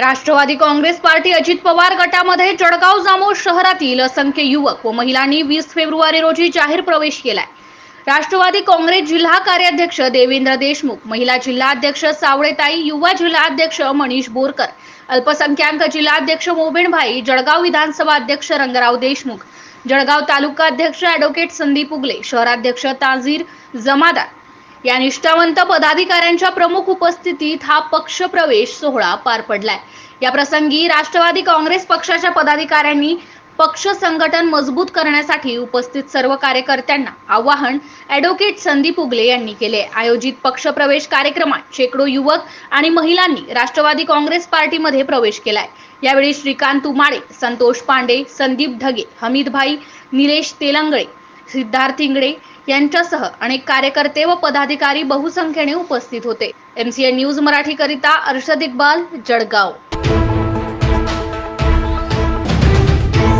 Rashtrawadi Congress party Ajit Pawar गटामध्ये जळगाव जामोद शहरातील असंख्य युवक व महिलांनी वीस फेब्रुवारी रोजी जाहीर प्रवेश केलाय. राष्ट्रवादी काँग्रेस जिल्हा कार्याध्यक्ष देवेंद्र देशमुख महिला जिल्हाध्यक्ष सावळेताई युवा जिल्हाध्यक्ष मनीष बोरकर अल्पसंख्याक जिल्हाध्यक्ष मोबेणभाई जळगाव विधानसभा अध्यक्ष रंगराव देशमुख जळगाव तालुका अध्यक्ष ॲडव्होकेट संदीप उगले शहराध्यक्ष ताझीर जमादार या निष्ठावंत पदाधिकाऱ्यांच्या प्रमुख उपस्थितीत हा पक्ष प्रवेश सोहळा पार पडलाय. या प्रसंगी राष्ट्रवादी काँग्रेस पक्षाच्या पदाधिकाऱ्यांनी पक्ष संघटन मजबूत करण्यासाठी उपस्थित सर्व कार्यकर्त्यांना आवाहन ॲडव्होकेट संदीप उगले यांनी केले. आयोजित पक्षप्रवेश कार्यक्रमात शेकडो युवक आणि महिलांनी राष्ट्रवादी काँग्रेस पार्टीमध्ये प्रवेश केलाय. यावेळी श्रीकांत उमाळे संतोष पांडे संदीप ढगे हमीदभाई निलेश तेलंगळे सिद्धार्थ इंगडे यांच्यासह अनेक कार्यकर्ते व पदाधिकारी बहुसंख्येने उपस्थित होते. एमसीए न्यूज मराठीकरिता अर्षद इक्बाल जळगाव.